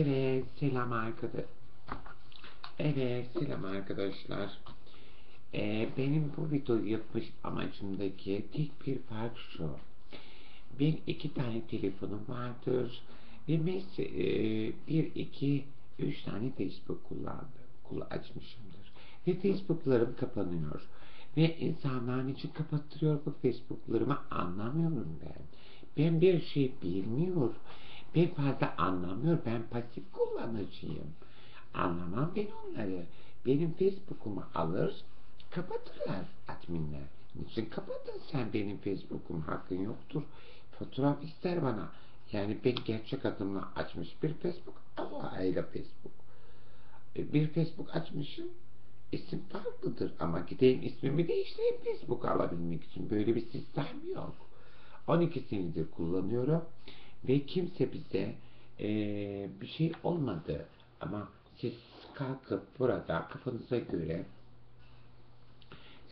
Evet, selam arkadaş. Evet, selam arkadaşlar. Ee, benim bu videoyu yapmış amacımdaki tek bir fark şu. Ben iki tane telefonum vardır ve mes e, bir, iki, üç tane Facebook kullandım. Kul açmışımdır. Ve Facebook'larım kapanıyor. Ve insanlar için kapattırıyor bu Facebook'larımı anlamıyorum ben. Ben bir şey bilmiyorum. Ben fazla anlamıyor. Ben pasif kullanıcıyım. Anlamam ben onları. Benim Facebook'umu alır, kapatırlar adminler. Niçin kapatın sen benim Facebook'um hakkın yoktur. Fotoğraf ister bana. Yani ben gerçek adımla açmış bir Facebook ama ayrı Facebook. E, Bir Facebook açmışım. İsim farklıdır ama gideyim ismimi değiştireyim Facebook alabilmek için. Böyle bir sistem yok. 12 senedir kullanıyorum ve kimse bize eee, bir şey olmadı. Ama siz kalkıp burada kafanıza göre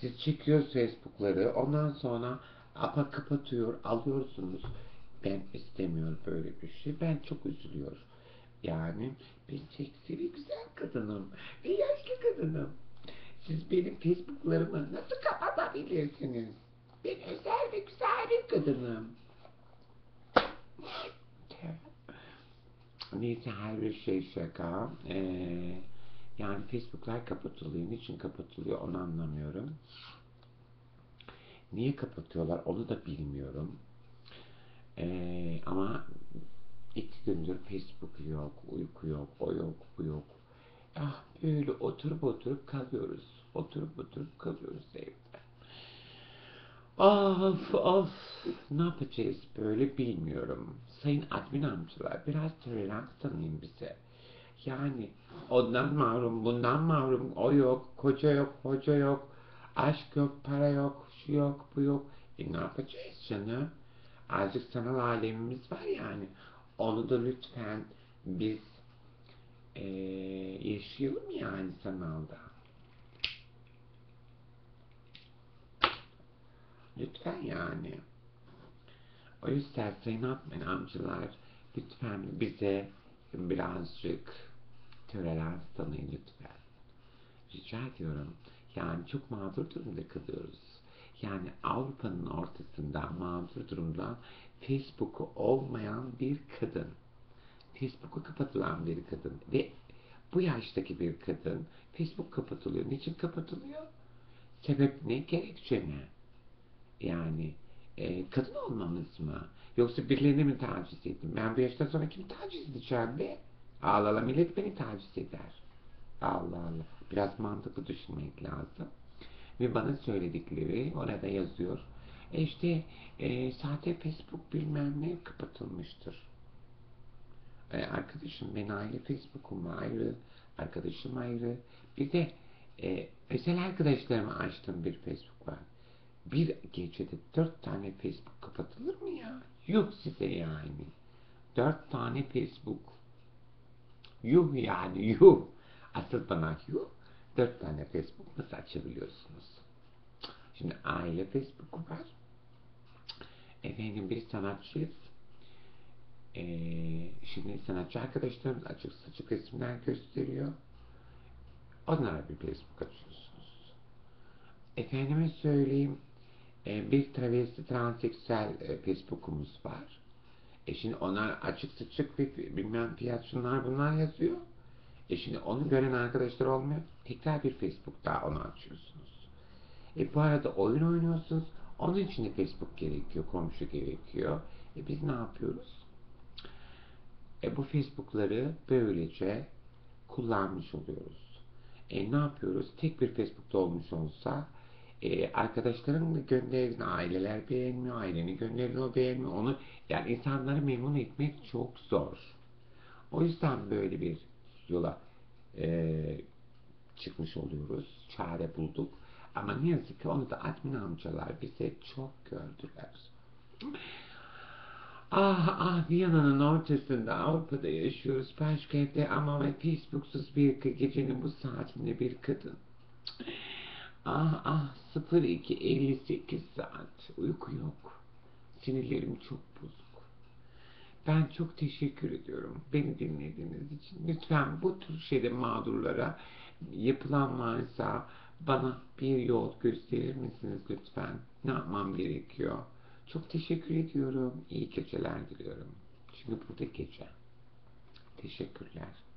siz çekiyorsunuz Facebook'ları ondan sonra apa kapatıyor alıyorsunuz. Ben istemiyorum böyle bir şey. Ben çok üzülüyor. Yani ben seksi ve güzel kadınım ve yaşlı kadınım. Siz benim Facebook'larımı nasıl kapatabilirsiniz? Ben özel ve güzel bir kadınım. Neyse her bir şey şaka. Ee, yani Facebook'lar kapatılıyor. Niçin kapatılıyor onu anlamıyorum. Niye kapatıyorlar onu da bilmiyorum. Ee, ama iki gündür Facebook yok, uyku yok, o yok, bu yok. Ah böyle oturup oturup kalıyoruz. Oturup oturup kalıyoruz evde. Of of ne yapacağız böyle bilmiyorum. Sayın admin amcalar biraz tolerans tanıyın bize. Yani ondan mahrum, bundan mahrum, o yok, koca yok, hoca yok, aşk yok, para yok, şu yok, bu yok. E ne yapacağız canım? Azıcık sanal alemimiz var yani. Onu da lütfen biz eee, yaşayalım yani sanalda. Lütfen yani. O yüzden Atmen amcalar lütfen bize birazcık tolerans tanıyın lütfen. Rica ediyorum. Yani çok mağdur durumda kalıyoruz. Yani Avrupa'nın ortasında mağdur durumda Facebook'u olmayan bir kadın. Facebook'u kapatılan bir kadın ve bu yaştaki bir kadın Facebook kapatılıyor. Niçin kapatılıyor? Sebep ne? Gerekçe ne? Yani e, kadın olmamız mı? Yoksa birilerini mi taciz ettim? Ben bu yaştan sonra kimi taciz edeceğim be? Allah millet beni taciz eder. Allah Allah. Biraz mantıklı düşünmek lazım. Ve bana söyledikleri orada yazıyor. E işte e, sahte Facebook bilmem ne kapatılmıştır. E, arkadaşım ben aile Facebook'um ayrı, arkadaşım ayrı. Bir de e, özel arkadaşlarıma açtığım bir Facebook var. Bir gecede dört tane Facebook kapatılır mı ya? Yuh size yani. Dört tane Facebook. Yuh yani yuh. Asıl bana yuh. Dört tane Facebook nasıl açabiliyorsunuz? Şimdi aile Facebook'u var. Efendim bir sanatçıyız. Ee, şimdi sanatçı arkadaşlarımız açık saçık resimler gösteriyor. Onlara bir Facebook açıyorsunuz. Efendime söyleyeyim e, bir travesti transseksüel e, Facebook'umuz var. E şimdi onlar açık saçık ve bilmem fiyat şunlar bunlar yazıyor. E şimdi onu gören arkadaşlar olmuyor. Tekrar bir Facebook daha onu açıyorsunuz. E bu arada oyun oynuyorsunuz. Onun için de Facebook gerekiyor, komşu gerekiyor. E biz ne yapıyoruz? E bu Facebook'ları böylece kullanmış oluyoruz. E ne yapıyoruz? Tek bir Facebook'ta olmuş olsa e, arkadaşların gönderini aileler beğenmiyor, ailenin gönderini o beğenmiyor. Onu yani insanları memnun etmek çok zor. O yüzden böyle bir yola e, çıkmış oluyoruz. Çare bulduk. Ama ne yazık ki onu da admin amcalar bize çok gördüler. Ah ah Viyana'nın ortasında Avrupa'da yaşıyoruz. Başkentte ama ve Facebook'suz bir gecenin bu saatinde bir kadın. Ah ah 02.58 saat. Uyku yok. Sinirlerim çok bozuk. Ben çok teşekkür ediyorum beni dinlediğiniz için. Lütfen bu tür şeyde mağdurlara yapılan varsa bana bir yol gösterir misiniz lütfen? Ne yapmam gerekiyor? Çok teşekkür ediyorum. İyi geceler diliyorum. Çünkü burada gece. Teşekkürler.